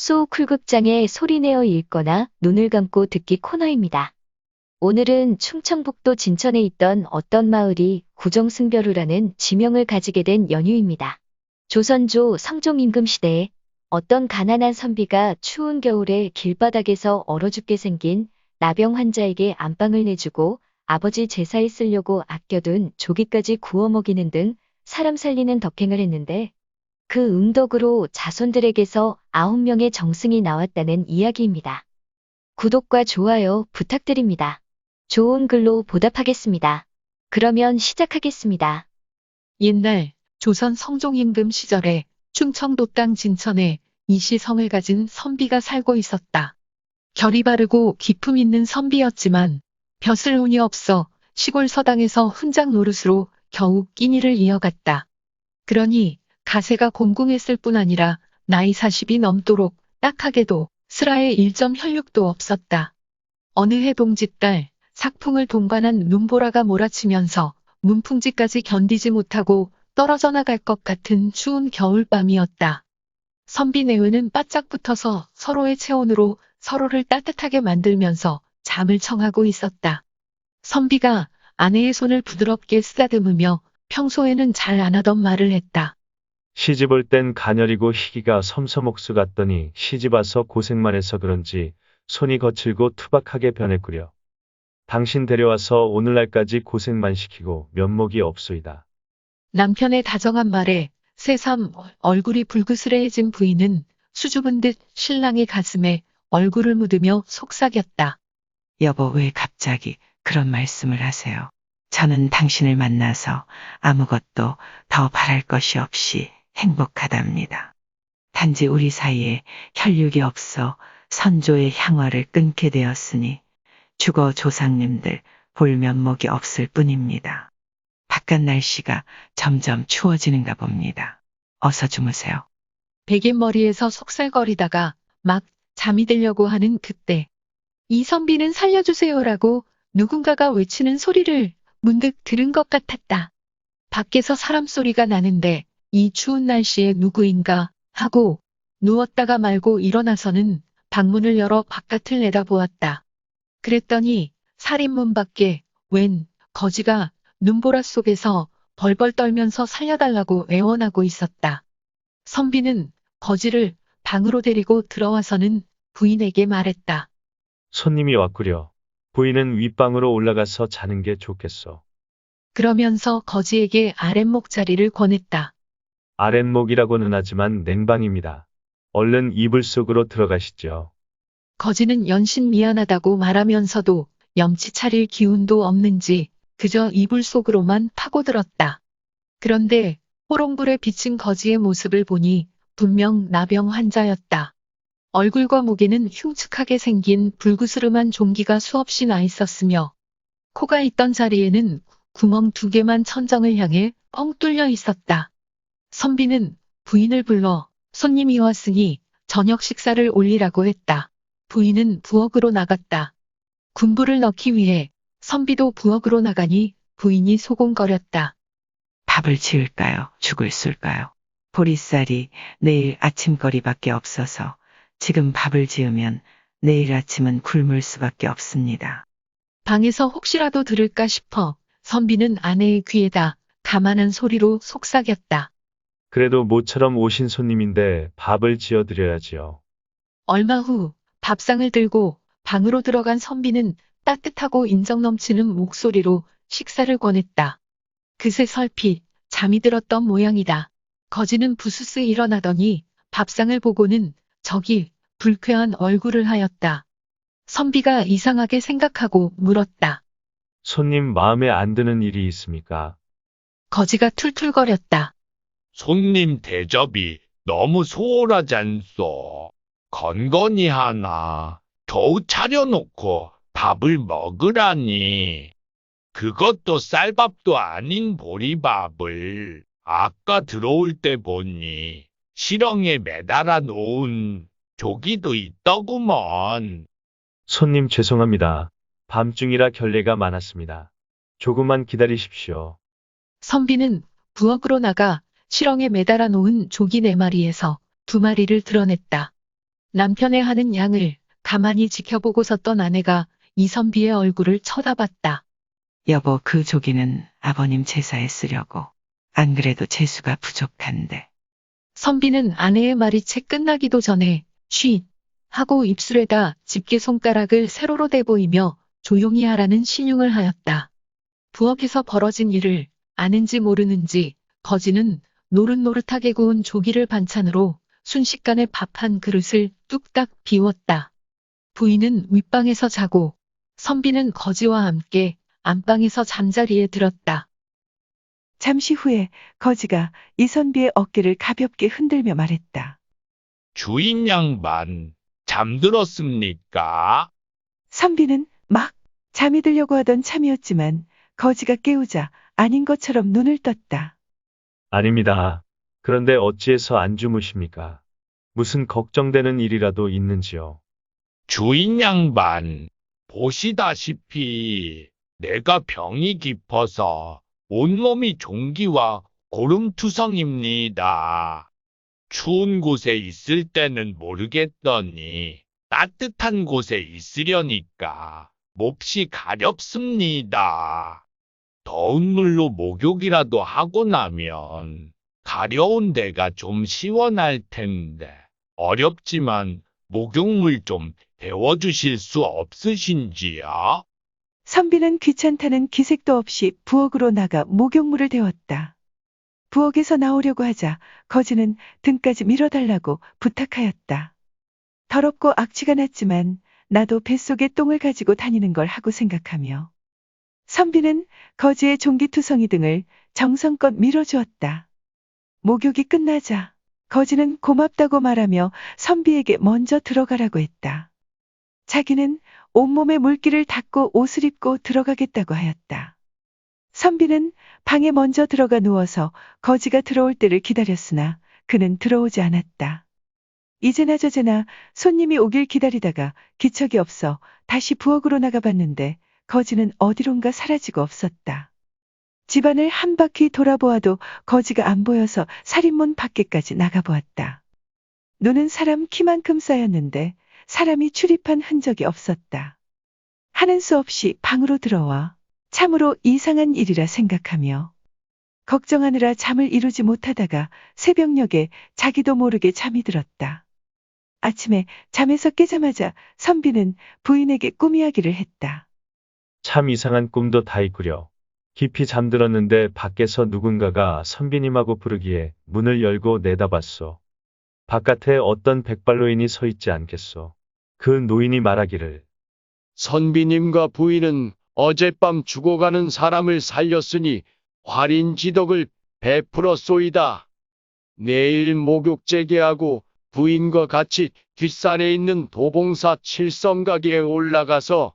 소쿨극장의 소리내어 읽거나 눈을 감고 듣기 코너입니다. 오늘은 충청북도 진천에 있던 어떤 마을이 구정승별우라는 지명을 가지게 된 연휴입니다. 조선조 성종임금 시대에 어떤 가난한 선비가 추운 겨울에 길바닥에서 얼어 죽게 생긴 나병 환자에게 안방을 내주고 아버지 제사에 쓰려고 아껴둔 조기까지 구워 먹이는 등 사람 살리는 덕행을 했는데 그 응덕으로 자손들에게서 아홉 명의 정승이 나왔다는 이야기입니다. 구독과 좋아요 부탁드립니다. 좋은 글로 보답하겠습니다. 그러면 시작하겠습니다. 옛날 조선 성종 임금 시절에 충청도 땅 진천에 이시성을 가진 선비가 살고 있었다. 결이 바르고 기품 있는 선비였지만 벼슬 운이 없어 시골 서당에서 훈장 노릇으로 겨우 끼니를 이어갔다. 그러니 가세가 공공했을 뿐 아니라 나이 40이 넘도록 딱하게도 슬하의 일점 혈육도 없었다. 어느 해 동짓달 삭풍을 동반한 눈보라가 몰아치면서 문풍지까지 견디지 못하고 떨어져 나갈 것 같은 추운 겨울밤이었다. 선비 내외는 바짝 붙어서 서로의 체온으로 서로를 따뜻하게 만들면서 잠을 청하고 있었다. 선비가 아내의 손을 부드럽게 쓰다듬으며 평소에는 잘 안 하던 말을 했다. 시집 올 땐 가녀리고 희기가 섬섬옥수 같더니 시집 와서 고생만 해서 그런지 손이 거칠고 투박하게 변했구려. 당신 데려와서 오늘날까지 고생만 시키고 면목이 없소이다. 남편의 다정한 말에 새삼 얼굴이 불그스레해진 부인은 수줍은 듯 신랑의 가슴에 얼굴을 묻으며 속삭였다. 여보, 왜 갑자기 그런 말씀을 하세요? 저는 당신을 만나서 아무것도 더 바랄 것이 없이 행복하답니다. 단지 우리 사이에 혈육이 없어 선조의 향화를 끊게 되었으니 주거 조상님들 볼 면목이 없을 뿐입니다. 바깥 날씨가 점점 추워지는가 봅니다. 어서 주무세요. 베갯머리에서 속살거리다가 막 잠이 들려고 하는 그때 이 선비는 살려주세요라고 누군가가 외치는 소리를 문득 들은 것 같았다. 밖에서 사람 소리가 나는데 이 추운 날씨에 누구인가 하고 누웠다가 말고 일어나서는 방문을 열어 바깥을 내다보았다. 그랬더니 살인문 밖에 웬 거지가 눈보라 속에서 벌벌 떨면서 살려달라고 애원하고 있었다. 선비는 거지를 방으로 데리고 들어와서는 부인에게 말했다. 손님이 왔구려. 부인은 윗방으로 올라가서 자는 게 좋겠소. 그러면서 거지에게 아랫목 자리를 권했다. 아랫목이라고는 하지만 냉방입니다. 얼른 이불 속으로 들어가시죠. 거지는 연신 미안하다고 말하면서도 염치 차릴 기운도 없는지 그저 이불 속으로만 파고들었다. 그런데 호롱불에 비친 거지의 모습을 보니 분명 나병 환자였다. 얼굴과 목에는 흉측하게 생긴 불구스름한 종기가 수없이 나 있었으며 코가 있던 자리에는 구멍 두 개만 천정을 향해 뻥 뚫려 있었다. 선비는 부인을 불러 손님이 왔으니 저녁 식사를 올리라고 했다. 부인은 부엌으로 나갔다. 군부를 넣기 위해 선비도 부엌으로 나가니 부인이 소곤거렸다. 밥을 지을까요? 죽을 쏠까요? 보리쌀이 내일 아침거리밖에 없어서 지금 밥을 지으면 내일 아침은 굶을 수밖에 없습니다. 방에서 혹시라도 들을까 싶어 선비는 아내의 귀에다 가만한 소리로 속삭였다. 그래도 모처럼 오신 손님인데 밥을 지어드려야지요. 얼마 후 밥상을 들고 방으로 들어간 선비는 따뜻하고 인정 넘치는 목소리로 식사를 권했다. 그새 설핏 잠이 들었던 모양이다. 거지는 부스스 일어나더니 밥상을 보고는 저기 불쾌한 얼굴을 하였다. 선비가 이상하게 생각하고 물었다. 손님 마음에 안 드는 일이 있습니까? 거지가 툴툴거렸다. 손님 대접이 너무 소홀하지 않소. 건건이 하나 겨우 차려놓고 밥을 먹으라니. 그것도 쌀밥도 아닌 보리밥을 아까 들어올 때 보니 시렁에 매달아 놓은 조기도 있더구먼. 손님 죄송합니다. 밤중이라 결례가 많았습니다. 조금만 기다리십시오. 선비는 부엌으로 나가 실렁에 매달아 놓은 조기 네 마리에서 두 마리를 드러냈다. 남편의 하는 양을 가만히 지켜보고 섰던 아내가 이선비의 얼굴을 쳐다봤다. 여보, 그 조기는 아버님 제사에 쓰려고. 안 그래도 재수가 부족한데. 선비는 아내의 말이 채 끝나기도 전에 쉿 하고 입술에다 집게 손가락을 세로로 대보이며 조용히 하라는 신용을 하였다. 부엌에서 벌어진 일을 아는지 모르는지 거지는 노릇노릇하게 구운 조기를 반찬으로 순식간에 밥 한 그릇을 뚝딱 비웠다. 부인은 윗방에서 자고 선비는 거지와 함께 안방에서 잠자리에 들었다. 잠시 후에 거지가 이선비의 어깨를 가볍게 흔들며 말했다. 주인 양반, 잠들었습니까? 선비는 막 잠이 들려고 하던 참이었지만 거지가 깨우자 아닌 것처럼 눈을 떴다. 아닙니다. 그런데 어찌해서 안 주무십니까? 무슨 걱정되는 일이라도 있는지요? 주인 양반, 보시다시피 내가 병이 깊어서 온몸이 종기와 고름투성입니다. 추운 곳에 있을 때는 모르겠더니 따뜻한 곳에 있으려니까 몹시 가렵습니다. 더운 물로 목욕이라도 하고 나면 가려운 데가 좀 시원할 텐데 어렵지만 목욕물 좀 데워주실 수 없으신지요? 선비는 귀찮다는 기색도 없이 부엌으로 나가 목욕물을 데웠다. 부엌에서 나오려고 하자 거지는 등까지 밀어달라고 부탁하였다. 더럽고 악취가 났지만 나도 뱃속에 똥을 가지고 다니는 걸 하고 생각하며 선비는 거지의 종기투성이 등을 정성껏 밀어주었다. 목욕이 끝나자 거지는 고맙다고 말하며 선비에게 먼저 들어가라고 했다. 자기는 온몸에 물기를 닦고 옷을 입고 들어가겠다고 하였다. 선비는 방에 먼저 들어가 누워서 거지가 들어올 때를 기다렸으나 그는 들어오지 않았다. 이제나 저제나 손님이 오길 기다리다가 기척이 없어 다시 부엌으로 나가봤는데 거지는 어디론가 사라지고 없었다. 집안을 한 바퀴 돌아보아도 거지가 안 보여서 살인문 밖에까지 나가보았다. 눈은 사람 키만큼 쌓였는데 사람이 출입한 흔적이 없었다. 하는 수 없이 방으로 들어와 참으로 이상한 일이라 생각하며 걱정하느라 잠을 이루지 못하다가 새벽녘에 자기도 모르게 잠이 들었다. 아침에 잠에서 깨자마자 선비는 부인에게 꿈 이야기를 했다. 참 이상한 꿈도 다 있구려. 깊이 잠들었는데 밖에서 누군가가 선비님하고 부르기에 문을 열고 내다봤소. 바깥에 어떤 백발노인이 서 있지 않겠소. 그 노인이 말하기를 선비님과 부인은 어젯밤 죽어가는 사람을 살렸으니 활인지덕을 베풀었소이다. 내일 목욕 재개하고 부인과 같이 뒷산에 있는 도봉사 칠성가게에 올라가서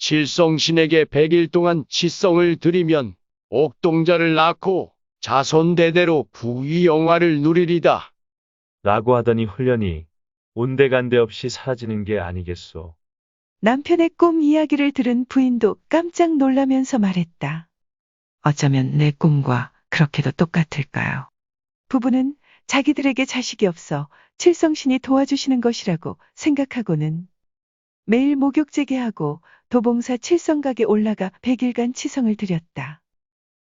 칠성신에게 백일 동안 치성을 드리면 옥동자를 낳고 자손 대대로 부귀 영화를 누리리다. 라고 하더니 훈련이 온데간데 없이 사라지는 게 아니겠소. 남편의 꿈 이야기를 들은 부인도 깜짝 놀라면서 말했다. 어쩌면 내 꿈과 그렇게도 똑같을까요? 부부는 자기들에게 자식이 없어 칠성신이 도와주시는 것이라고 생각하고는 매일 목욕 재개하고 도봉사 칠성각에 올라가 100일간 치성을 드렸다.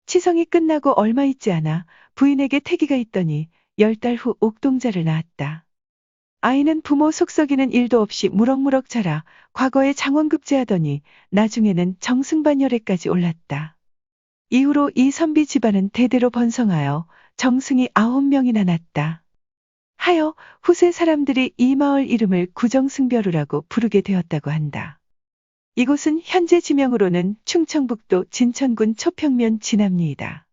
치성이 끝나고 얼마 있지 않아 부인에게 태기가 있더니 열달후 옥동자를 낳았다. 아이는 부모 속썩이는 일도 없이 무럭무럭 자라 과거에 장원급제하더니 나중에는 정승반열에까지 올랐다. 이후로 이 선비 집안은 대대로 번성하여 정승이 아홉 명이나 났다. 하여 후세 사람들이 이 마을 이름을 구정승벼루라고 부르게 되었다고 한다. 이곳은 현재 지명으로는 충청북도 진천군 초평면 진암리이다.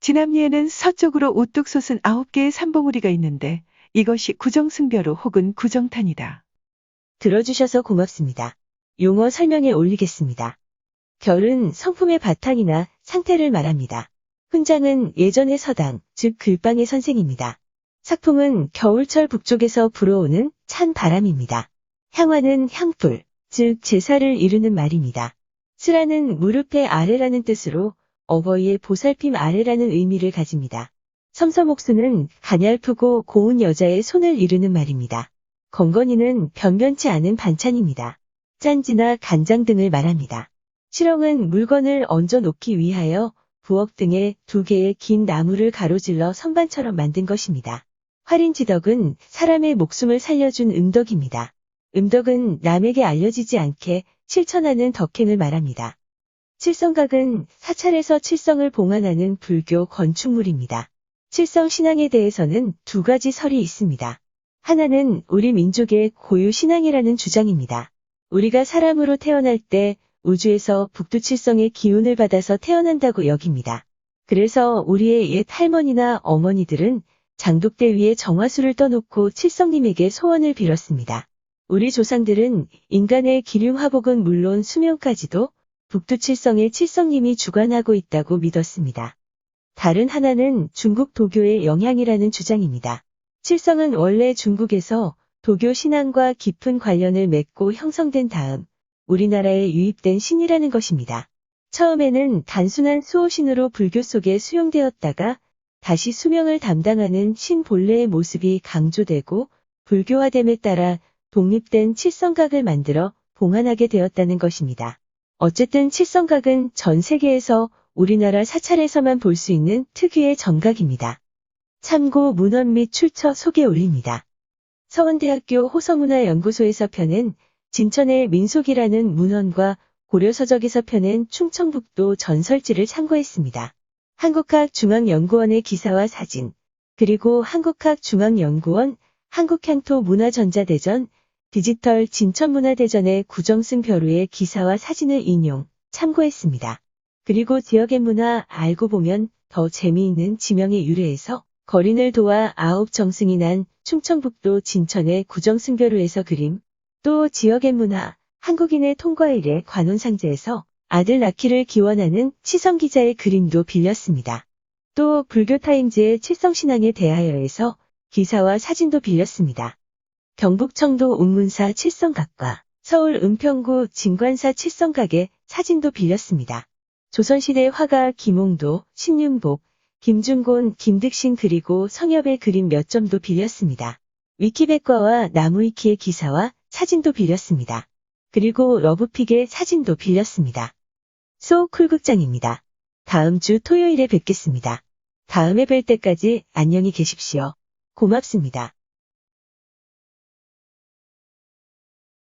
진암리에는 서쪽으로 우뚝 솟은 아홉 개의 삼봉우리가 있는데 이것이 구정승벼루 혹은 구정탄이다. 들어주셔서 고맙습니다. 용어 설명에 올리겠습니다. 결은 성품의 바탕이나 상태를 말합니다. 훈장은 예전의 서당, 즉 글방의 선생입니다. Sak풍은 겨울철 북쪽에서 불어오는 찬 바람입니다. 향화는 향불, 즉 제사를 이루는 말입니다. 스라는 무릎의 아래라는 뜻으로 어버이의 보살핌 아래라는 의미를 가집니다. 섬섬옥수는 가냘프고 고운 여자의 손을 이루는 말입니다. 건건이는 변변치 않은 반찬입니다. 짠지나 간장 등을 말합니다. 실엉은 물건을 얹어 놓기 위하여 부엌 등에 두 개의 긴 나무를 가로질러 선반처럼 만든 것입니다. 활인지덕은 사람의 목숨을 살려준 음덕입니다. 음덕은 남에게 알려지지 않게 실천하는 덕행을 말합니다. 칠성각은 사찰에서 칠성을 봉안하는 불교 건축물입니다. 칠성 신앙에 대해서는 두 가지 설이 있습니다. 하나는 우리 민족의 고유 신앙이라는 주장입니다. 우리가 사람으로 태어날 때 우주에서 북두칠성의 기운을 받아서 태어난다고 여깁니다. 그래서 우리의 옛 할머니나 어머니들은 장독대 위에 정화수를 떠놓고 칠성님에게 소원을 빌었습니다. 우리 조상들은 인간의 기륭화복은 물론 수명까지도 북두칠성의 칠성님이 주관하고 있다고 믿었습니다. 다른 하나는 중국 도교의 영향이라는 주장입니다. 칠성은 원래 중국에서 도교 신앙과 깊은 관련을 맺고 형성된 다음 우리나라에 유입된 신이라는 것입니다. 처음에는 단순한 수호신으로 불교 속에 수용되었다가 다시 수명을 담당하는 신 본래의 모습이 강조되고 불교화됨에 따라 독립된 칠성각을 만들어 봉안하게 되었다는 것입니다. 어쨌든 칠성각은 전 세계에서 우리나라 사찰에서만 볼 수 있는 특유의 정각입니다. 참고 문헌 및 출처 소개 올립니다. 서원대학교 호서문화연구소에서 펴낸 진천의 민속이라는 문헌과 고려서적에서 펴낸 충청북도 전설지를 참고했습니다. 한국학중앙연구원의 기사와 사진, 그리고 한국학중앙연구원, 한국향토 문화전자대전, 디지털 진천문화대전의 구정승 벼루의 기사와 사진을 인용, 참고했습니다. 그리고 지역의 문화 알고 보면 더 재미있는 지명의 유래에서 거린을 도와 아홉 정승이 난 충청북도 진천의 구정승 벼루에서 그림, 또 지역의 문화, 한국인의 통과 일의 관혼상제에서 아들 낳기를 기원하는 치성 기자의 그림도 빌렸습니다. 또 불교타임즈의 칠성신앙에 대하여에서 기사와 사진도 빌렸습니다. 경북청도 운문사 칠성각과 서울 은평구 진관사 칠성각의 사진도 빌렸습니다. 조선시대 화가 김홍도, 신윤복, 김중곤, 김득신 그리고 성엽의 그림 몇 점도 빌렸습니다. 위키백과와 나무위키의 기사와 사진도 빌렸습니다. 그리고 러브픽의 사진도 빌렸습니다. 소쿨극장입니다. 다음 주 토요일에 뵙겠습니다. 다음에 뵐 때까지 안녕히 계십시오. 고맙습니다.